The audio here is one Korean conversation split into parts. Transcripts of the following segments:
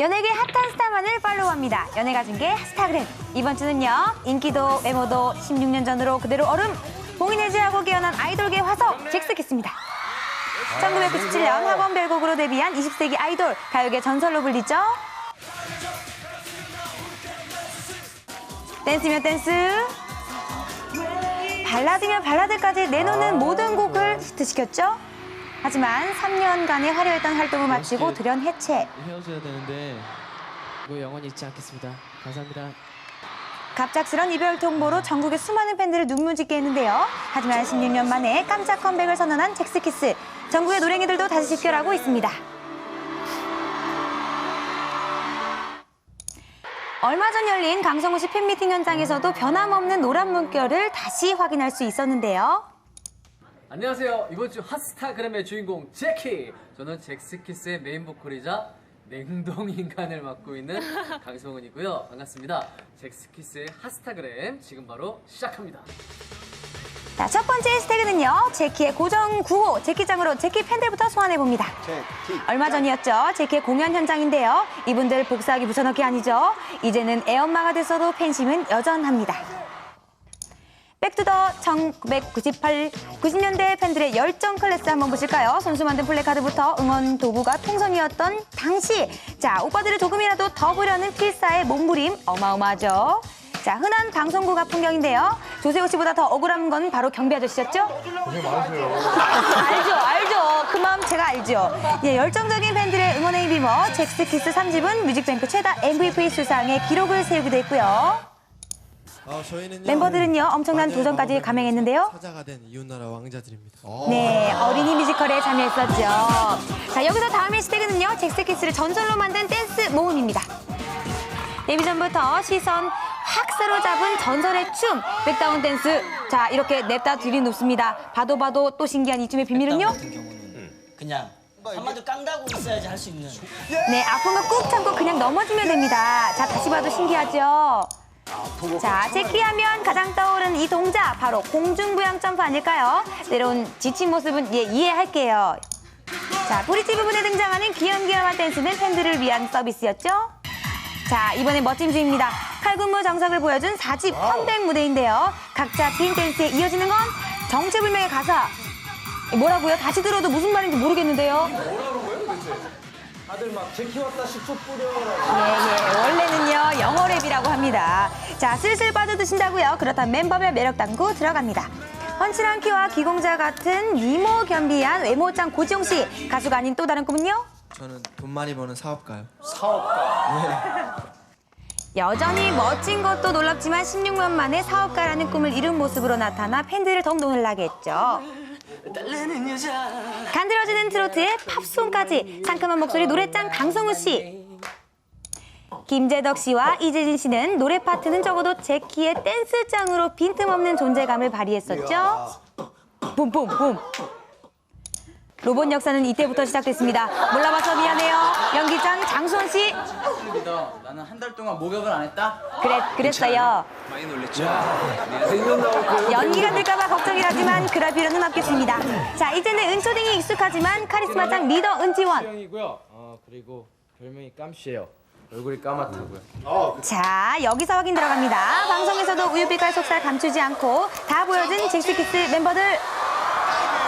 연예계 핫한 스타만을 팔로우합니다. 연예가 중계 스타그램. 이번 주는요. 인기도 외모도 16년 전으로 그대로 얼음. 봉인을 제하고 깨어난 아이돌계 화석 잭스키스입니다. 1997년 학원 별곡으로 데뷔한 20세기 아이돌, 가요계 전설로 불리죠. 댄스면 댄스, 발라드면 발라드까지 내놓는 모든 곡을 히트시켰죠. 하지만 3년간의 화려했던 활동을 마치고 돌연 해체. 헤어져야 되는데 이거 영원히 잊지 않겠습니다. 감사합니다. 갑작스런 이별 통보로 전국의 수많은 팬들을 눈물짓게 했는데요. 하지만 16년 만에 깜짝 컴백을 선언한 잭스키스. 전국의 노랭이들도 다시 집결하고 있습니다. 얼마 전 열린 강성우 씨 팬미팅 현장에서도 변함없는 노란 문결을 다시 확인할 수 있었는데요. 안녕하세요. 이번 주 핫스타그램의 주인공 제키. 저는 잭스키스의 메인 보컬이자 냉동 인간을 맡고 있는 강성훈이고요. 반갑습니다. 잭스키스의 핫스타그램 지금 바로 시작합니다. 자, 첫 번째 해시태그는요. 제키의 고정 구호 제키장으로 제키 팬들부터 소환해 봅니다. 얼마 전이었죠. 제키의 공연 현장인데요. 이분들 복사하기 붙여넣기 아니죠. 이제는 애엄마가 됐어도 팬심은 여전합니다. 백투더 1998, 90년대 팬들의 열정 클래스 한번 보실까요? 선수 만든 플래카드부터 응원 도구가 통성이었던 당시. 자, 오빠들을 조금이라도 더 보려는 필사의 몸부림 어마어마하죠. 자, 흔한 방송국 앞 풍경인데요. 조세호 씨보다 더 억울한 건 바로 경비 아저씨였죠? 알죠, 알죠. 그 마음 제가 알죠. 예, 열정적인 팬들의 응원의 힘입어 잭스키스 3집은 뮤직뱅크 최다 MVP 수상의 기록을 세우기도 했고요. 아, 저희는요, 멤버들은요, 엄청난 마녀의 도전까지 감행했는데요. 사자가 된 이웃나라 왕자들입니다. 네, 어린이 뮤지컬에 참여했었죠. 자, 여기서 다음 해시태그는요, 잭스키스를 전설로 만든 댄스 모음입니다. 데뷔 전부터 시선 확 사로잡은 전설의 춤, 백다운 댄스. 자, 이렇게 냅다 들이눕습니다. 봐도 봐도 또 신기한 이 춤의 비밀은요? 같은 경우는 그냥 한마디로 깡다고 있어야지 할 수 있는 네, 아픈 거 꾹 참고 그냥 넘어지면 됩니다. 자, 다시 봐도 신기하죠? 자, 제키하면 가장 떠오르는 이 동작, 바로 공중부양 점프 아닐까요? 때론 지친 모습은 예, 이해할게요. 자, 브릿지 부분에 등장하는 귀염귀염한 댄스는 팬들을 위한 서비스였죠? 자, 이번엔 멋진 주입니다. 칼군무 정석을 보여준 4집 컴백 무대인데요. 각자 빈 댄스에 이어지는 건 정체불명의 가사. 뭐라고요? 다시 들어도 무슨 말인지 모르겠는데요. 예, 예. 원래는요, 영어 랩이라고 합니다. 자, 슬슬 빠져드신다고요? 그렇다면 멤버별 매력 당구 들어갑니다. 펀치랑 키와 기공자 같은 미모 겸비한 외모짱 고지영 씨. 가수가 아닌 또 다른 꿈은요? 저는 돈 많이 버는 사업가요. 여전히 멋진 것도 놀랍지만 16년 만에 사업가라는 꿈을 이룬 모습으로 나타나 팬들을 더욱 놀라게 했죠. 간드러지는 트로트에 팝송까지 상큼한 목소리 노래짱 강성우 씨. 김재덕 씨와 이재진 씨는 노래 파트는 적어도 제키의 댄스짱으로 빈틈없는 존재감을 발휘했었죠. 붐붐붐. 로봇 역사는 이때부터 시작됐습니다. 몰라봐서 미안해요. 연기짱 장수원 씨. 나는 한 달 동안 목욕을 안 했다? 그래, 그랬어요. 많이 놀랬죠? 연기가 될까봐 걱정이라지만 그럴 필요는 없겠습니다. 자, 이제는 은초딩이 익숙하지만 카리스마짱 리더 은지원. 형이고요. 어 그리고 별명이 깜씨예요. 얼굴이 까맣다고요. 자, 여기서 확인 들어갑니다. 방송에서도 우유빛깔 속살 감추지 않고 다 보여준 잭스키스 멤버들.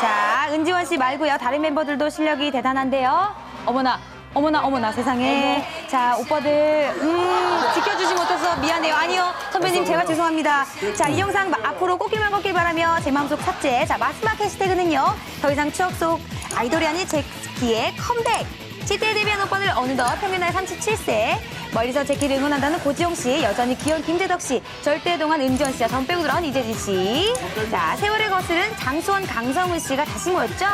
자, 은지원 씨 말고요. 다른 멤버들도 실력이 대단한데요. 어머나, 어머나, 어머나, 세상에. 자, 오빠들, 음, 지켜주지 못해서 미안해요. 아니요, 선배님, 제가 죄송합니다. 자, 이 영상 마- 앞으로 꽃길만 걷길 바라며 제 마음속 삭제. 자, 마지막 해시태그는요. 더 이상 추억 속 아이돌이 아닌 제키의 컴백. 7대 데뷔한 오빠들 어느덧 평균 나이 37세. 멀리서 제키를 응원한다는 고지용 씨, 여전히 귀여운 김재덕 씨, 절대 동안 은지원 씨와 전 빼고 들어온 이재진 씨. 자, 세월의 거슬은 장수원, 강성훈 씨가 다시 모였죠.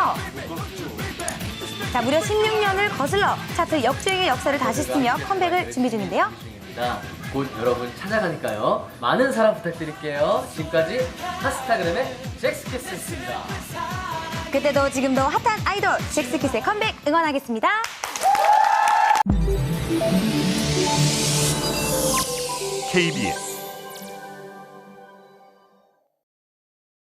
자, 무려 16년을 거슬러 차트 역주행의 역사를 다시 쓰며 컴백을 준비 중인데요. 중입니다. 곧 여러분 찾아가니까요. 많은 사랑 부탁드릴게요. 지금까지 핫스타그램의 잭스키스였습니다. 그때도 지금도 핫한 아이돌 잭스키스의 컴백 응원하겠습니다. KBS